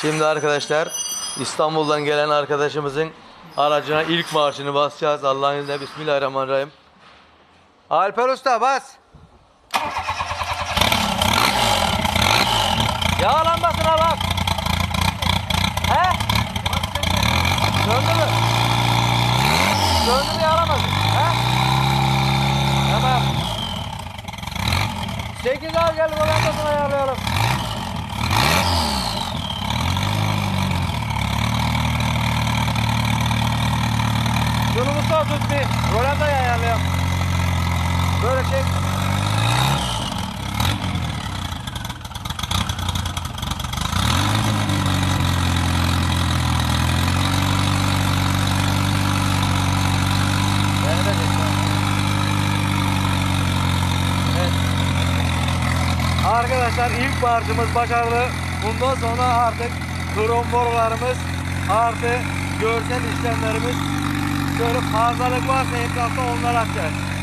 Şimdi arkadaşlar İstanbul'dan gelen arkadaşımızın aracına ilk marşını basacağız. Allah'ın izniyle Bismillahirrahmanirrahim. Alper Usta bas. Yağlanmasına bak. He? Döndü mü? Döndü mü yağlamasın? He? Tamam. 8 al gel volantasını ayarlayalım. Mustafa tut bir. Volantayı ayarlayalım. Böyle çek. Çek. Evet. Arkadaşlar ilk marşımız başarılı. Bundan sonra artık krom borularımız artı görsel işlemlerimiz şöyle fazlalık varsa etrafta onları atacağız.